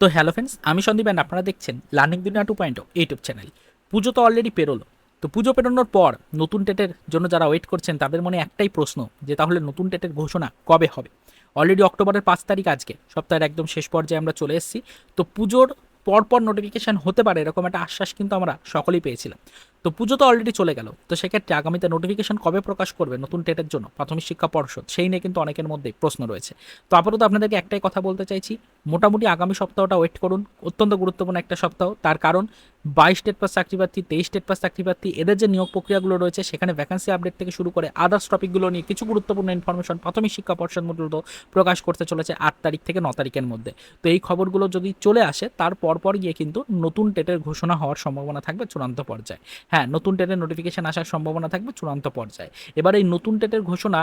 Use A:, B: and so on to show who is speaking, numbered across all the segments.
A: তো hello friends আমি Sandeep and আপনারা দেখছেন লার্নিং দুনিয়া টু পয়েন্ট ইউটিউব চ্যানেল পুজো তো অলরেডি পেরোলো। তো পুজো পেরোনোর পর নতুন টেটের জন্য যারা ওয়েট করছেন, তাদের মনে একটাই প্রশ্ন যে তাহলে নতুন টেটের ঘোষণা কবে হবে? অলরেডি অক্টোবরের পাঁচ তারিখ আজকে, সপ্তাহের একদম শেষ পর্যায়ে আমরা চলে এসেছি। তো পুজোর পরপর নোটিফিকেশান হতে পারে এরকম একটা আশ্বাস কিন্তু আমরা সকলেই পেয়েছিলাম। তো পুজো তো অলরেডি চলে গেল। তো সেক্ষেত্রে আগামীতে নোটিফিকেশন কবে প্রকাশ করবে নতুন টেটের জন্য? প্রাথমিক শিক্ষা পর্ষদ, সেই নিয়ে কিন্তু অনেকের মধ্যে প্রশ্ন রয়েছে। তো আপাতত আপনাদেরকে একটাই কথা বলতে চাইছি মোটামুটি আগামী সপ্তাহটা ওয়েট করুন। অত্যন্ত গুরুত্বপূর্ণ একটা সপ্তাহ। তার কারণ, বাইশ স্টেট পাস চাকরি প্রার্থী, তেইশ স্টেট পাস চাকরি প্রার্থী, এদের যে নিয়োগ প্রক্রিয়াগুলো রয়েছে, সেখানে ভ্যাকান্সি আপডেট থেকে শুরু করে আদার্স টপিকগুলো নিয়ে কিছু গুরুত্বপূর্ণ ইনফরমেশন প্রাথমিক শিক্ষা পর্ষদ মূলত প্রকাশ করতে চলেছে আট তারিখ থেকে ন তারিখের মধ্যে। তো এই খবরগুলো যদি চলে আসে, তার পরপর গিয়ে কিন্তু নতুন টেটের ঘোষণা হওয়ার সম্ভাবনা থাকবে চূড়ান্ত পর্যায়ে। হ্যাঁ নতুন টেটের নোটিফিকেশন আসার সম্ভাবনা থাকবে চূড়ান্ত পর্যায়ে। এবার এই নতুন টেটের ঘোষণা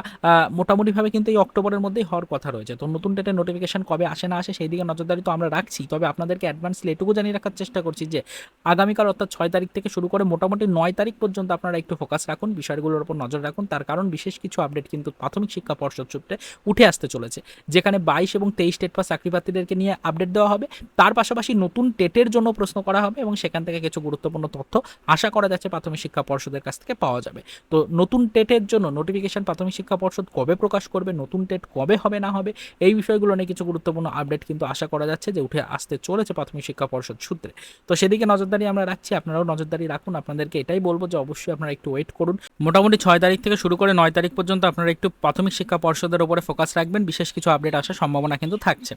A: মোটামুটিভাবে কিন্তু এই অক্টোবরের মধ্যেই হওয়ার কথা রয়েছে। তো নতুন টেটের নোটিফিকেশন কবে আসে না আসে সেই দিকে নজরদারি তো আমরা রাখছি, তবে আপনাদেরকে অ্যাডভান্সলি এটুকু জানিয়ে রাখার চেষ্টা করছি যে আগামীকাল অর্থাৎ ছয় তারিখ থেকে শুরু করে মোটামুটি নয় তারিখ পর্যন্ত আপনারা একটু ফোকাস রাখুন, বিষয়গুলোর উপর নজর রাখুন, তার কারণ বিশেষ কিছু আপডেট কিন্তু প্রাথমিক শিক্ষা পর্ষদ সূত্রে উঠে আসতে চলেছে, যেখানে বাইশ এবং তেইশ টেট পাস চাকরি প্রার্থীদেরকে নিয়ে আপডেট দেওয়া হবে, তার পাশাপাশি নতুন টেটের জন্য প্রশ্ন করা হবে এবং সেখান থেকে কিছু গুরুত্বপূর্ণ তথ্য আশা করা যাচ্ছে প্রাথমিক শিক্ষা পর্ষদের কাছ থেকে পাওয়া যাবে, তো নতুন টেটের জন্য নোটিফিকেশন প্রাথমিক শিক্ষা পর্ষদ কবে প্রকাশ করবে, নতুন টেট কবে হবে না হবে, এই বিষয়গুলো নিয়ে কিছু গুরুত্বপূর্ণ আপডেট কিন্তু আশা করা যাচ্ছে যে উঠে আসতে চলেছে প্রাথমিক শিক্ষা পর্ষদ সূত্রে। তো সেদিকে নজরদারি আমরা রাখছি, আপনারাও নজরদারি রাখুন, আপনাদেরকে এটাই বলব যে অবশ্যই আপনারা একটু ওয়েট করুন। মোটামুটি ছয় তারিখ থেকে শুরু করে নয় তারিখ পর্যন্ত আপনারা একটু প্রাথমিক শিক্ষা পর্ষদের উপরে ফোকাস রাখবেন, বিশেষ কিছু আপডেট আসার সম্ভাবনা কিন্তু থাকছে।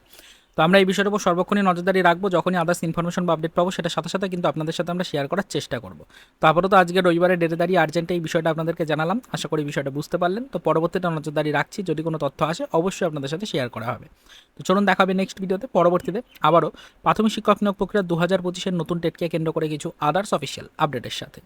A: তো আমরা এই বিষয়ের উপর সর্বক্ষণই নজরদারি রাখব, যখনই আদার্স ইনফরমেশন বা আপডেট পাবো সেটা সাথে সাথে কিন্তু আপনাদের সাথে আমরা শেয়ার করার চেষ্টা করব। তো আপাতত আজকে রবিবারে ডেটে দাঁড়িয়ে আর্জেন্টে এই বিষয়টা আপনাদেরকে জানালাম। আশা করি বিষয়টা বুঝতে পারলেন। তো পরবর্তীতে নজরদারি রাখছি, যদি কোনো তথ্য আসে, অবশ্যই আপনাদের সাথে শেয়ার করা হবে। তো চলুন দেখা হবে নেক্সট ভিডিওতে পরবর্তীতে আবারও প্রাথমিক শিক্ষক নিয়োগ প্রক্রিয়া দু হাজার পঁচিশের নতুন টেটকে কেন্দ্র করে কিছু আদার্স অফিসিয়াল আপডেটের সাথে।